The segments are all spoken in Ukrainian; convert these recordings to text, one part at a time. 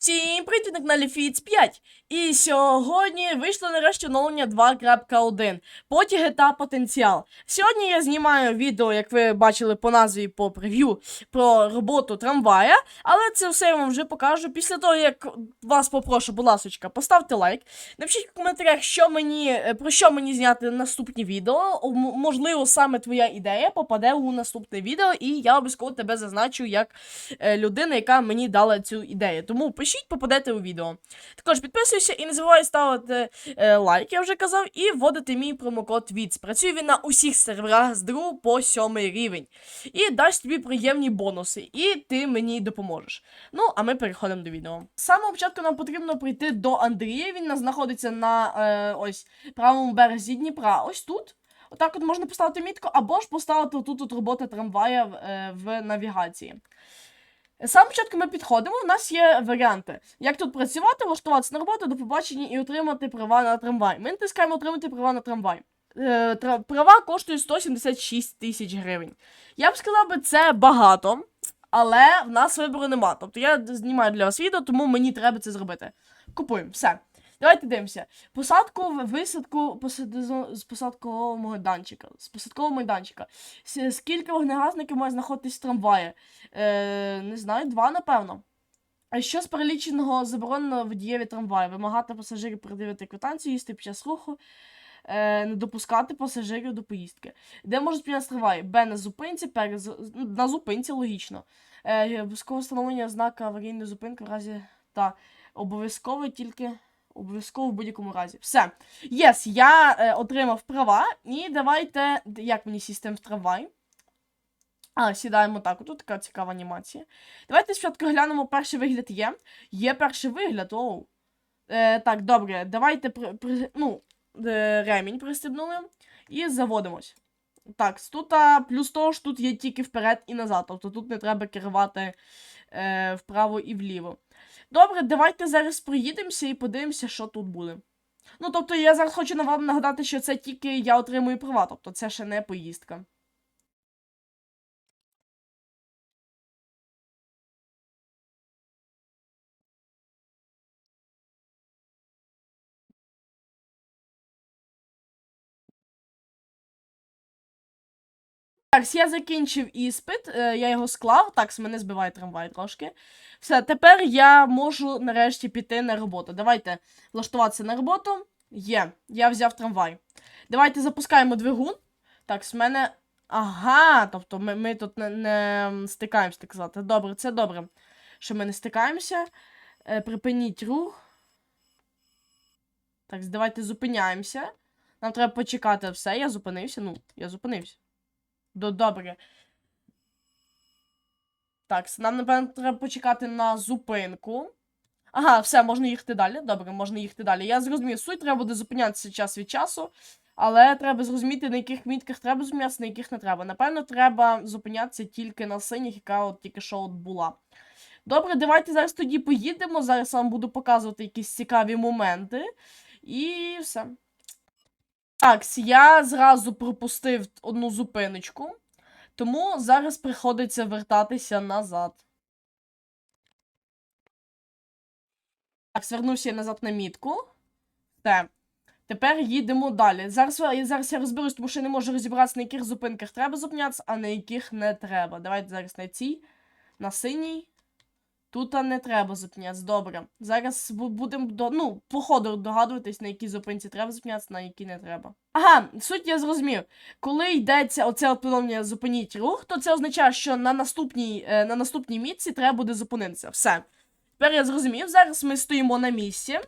Всім привіт на каналі Фіц 5. І сьогодні вийшло нарешті оновлення 2.1 потяги та потенціал. Сьогодні я знімаю відео, як ви бачили по назві по прев'ю, про роботу трамвая, але це все я вам вже покажу після того, як вас попрошу, будь ласочка, поставте лайк. Напишіть в коментарях, що мені, е, про що мені зняти наступні відео. Можливо, саме твоя ідея попаде у наступне відео, і я обов'язково тебе зазначу як е, людина, яка мені дала цю ідею. Тому пишіть, попадете у відео. Також підписуйся і не забувай ставити е, лайк, я вже казав, і вводити мій промокод ВІЦ. Працює він на усіх серверах з 2 по 7 рівень. І дасть тобі приємні бонуси, і ти мені допоможеш. Ну, а ми переходимо до відео. З самого початку нам потрібно прийти до Андрія. Він нас знаходиться на е, ось правому березі Дніпра. Ось тут. Отак от можна поставити мітку, або ж поставити тут от робота трамвая в, е, в навігації. Самого початку ми підходимо, у нас є варіанти. Як тут працювати, влаштуватися на роботу, до побачення і отримати права на трамвай. Ми натискаємо отримати права на трамвай. Е, права коштують 176 тисяч гривень. Я б сказала, би, це багато, але в нас вибору нема. Тобто я знімаю для вас відео, тому мені треба це зробити. Купуємо, все. Давайте дивимося. Посадку, висадку з посадкового майданчика. З посадкового майданчика. Скільки вогнегасників має знаходитись в трамваї? Е, не знаю, два, напевно. А що з переліченого заборонено водієві трамваю? Вимагати пасажирів передивити квитанцію, їсти під час руху, е, не допускати пасажирів до поїздки. Де можуть спільняти трамвай? Б на зупинці, перед з- ну, на зупинці, логічно. Е, обов'язкове встановлення знака аварійної зупинки в разі та обов'язково тільки. Обов'язково в будь-якому разі. Все. Єс, я е, отримав права. І давайте. Як мені сісти в трамвай? А, сідаємо так. Тут така цікава анімація. Давайте спочатку глянемо, перший вигляд є. Є перший вигляд, оу. Е, так, добре, давайте при, при, ну, е, ремінь пристебнули і заводимось. Так, тут плюс того ж тут є тільки вперед і назад. Тобто тут не треба керувати е, вправо і вліво. Добре, давайте зараз приїдемося і подивимося, що тут буде. Ну, тобто, я зараз хочу вам нагадати, що це тільки я отримую права, тобто це ще не поїздка. Так, я закінчив іспит, е, я його склав. Так, з мене збиває трамвай трошки. Все, тепер я можу нарешті піти на роботу. Давайте влаштуватися на роботу. Є, я взяв трамвай. Давайте запускаємо двигун. Так, з мене. Ага, тобто ми, ми тут не, не стикаємося, так сказати. Добре, це добре. Що ми не стикаємося. Е, припиніть рух. Так, давайте зупиняємося. Нам треба почекати все. Я зупинився. Ну, я зупинився. До, добре. Так, нам, напевно, треба почекати на зупинку. Ага, все, можна їхати далі. Добре, можна їхати далі. Я зрозумів, суть треба буде зупинятися час від часу, але треба зрозуміти, на яких мітках треба зупинятися, на яких не треба. Напевно, треба зупинятися тільки на синіх, яка от тільки що от була. Добре, давайте зараз тоді поїдемо. Зараз вам буду показувати якісь цікаві моменти. І все. Так, я зразу пропустив одну зупиночку, тому зараз приходиться вертатися назад. Так, звернувся я назад на мітку. Все. Тепер їдемо далі. Зараз, я- зараз я розберусь, тому що я не можу розібратися, на яких зупинках треба зупинятися, а на яких не треба. Давайте зараз на цій, на синій. Тут не треба зупинятися. Добре. Зараз будемо до. Ну, по ходу догадуватись, на які зупинці треба зупинятися, на які не треба. Ага, суть я зрозумів. Коли йдеться оце от зупиніть рух, то це означає, що на наступній, е, на наступній мітці треба буде зупинитися. Все. Тепер я зрозумів. Зараз ми стоїмо на місці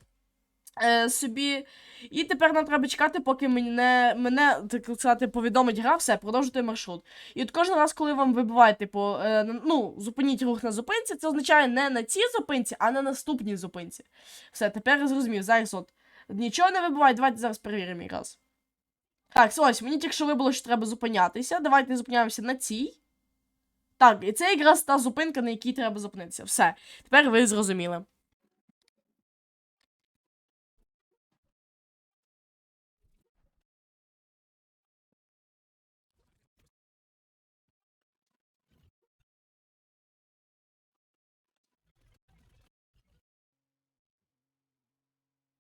е, собі. І тепер нам треба чекати, поки мене, мене так сказати, повідомить гра, все, продовжуйте маршрут. І от кожен раз, коли вам вибиває, типу, е, ну, зупиніть рух на зупинці, це означає не на цій зупинці, а на наступній зупинці. Все, тепер я зрозумів. Зараз от нічого не вибиває, давайте зараз перевіримо якраз. Так, ось, мені тільки що вибило, що треба зупинятися. Давайте зупиняємося на цій. Так, і це якраз та зупинка, на якій треба зупинитися. Все. Тепер ви зрозуміли.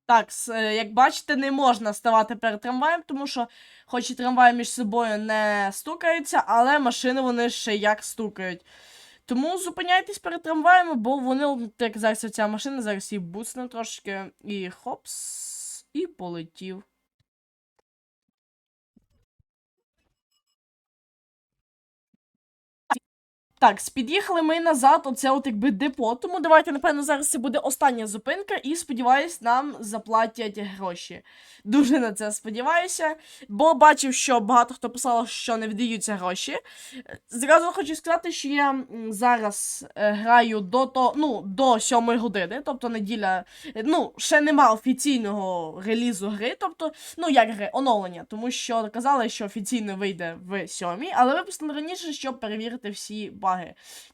Так, е, як бачите, не можна ставати перед трамваєм, тому що, хоч і трамваї між собою не стукаються, але машини вони ще як стукають. Тому зупиняйтесь перед трамваями, бо вони, так зараз ця машина, зараз її буцне трошки, і хопс, і полетів. Так, під'їхали ми назад, оце от якби депо. Тому давайте, напевно, зараз це буде остання зупинка, і сподіваюсь, нам заплатять гроші. Дуже на це сподіваюся, бо бачив, що багато хто писав, що не віддаються гроші. Зразу хочу сказати, що я зараз е, граю до то, ну, до 7 години, тобто неділя. Ну, ще нема офіційного релізу гри, тобто, ну як гри, оновлення, тому що казали, що офіційно вийде в 7, але випустили раніше, щоб перевірити всі баги.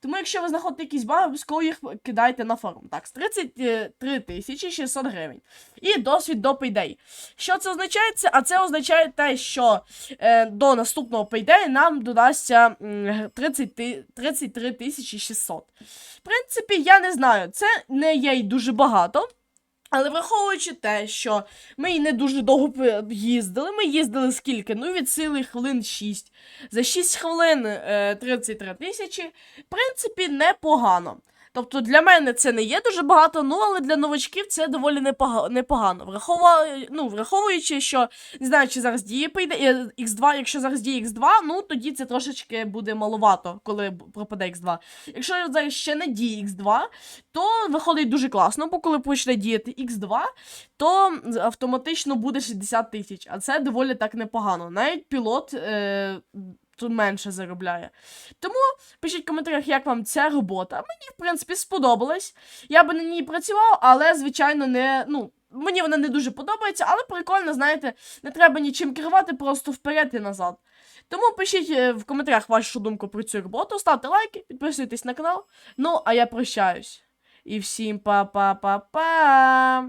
Тому, якщо ви знаходите якісь баги, обов'язково їх кидайте на форум. Так, з 33 тисячі 600 гривень. І досвід до Payday. Що це означає? А це означає те, що е, до наступного Payday нам додасться 30, 33 тисячі 600. В принципі, я не знаю, це не є й дуже багато. Але враховуючи те, що ми й не дуже довго їздили, ми їздили скільки? Ну, від сили хвилин 6. За 6 хвилин е, 33 тисячі, в принципі, непогано. Тобто для мене це не є дуже багато, ну але для новачків це доволі непога- непогано. Врахова... Ну, враховуючи, що не знаю, чи зараз діє прийде е, X2, якщо зараз діє X2, ну тоді це трошечки буде маловато, коли пропаде X2. Якщо зараз ще не діє X2, то виходить дуже класно, бо коли почне діяти X2, то автоматично буде 60 тисяч, а це доволі так непогано. Навіть пілот е, тут менше заробляє. Тому пишіть в коментарях, як вам ця робота. Мені, в принципі, сподобалась. Я би на ній працював, але, звичайно, не. ну, Мені вона не дуже подобається, але прикольно, знаєте, не треба нічим керувати, просто вперед і назад. Тому пишіть е, в коментарях вашу думку про цю роботу, ставте лайки, підписуйтесь на канал. Ну, а я прощаюсь. І всім па-па-па-па!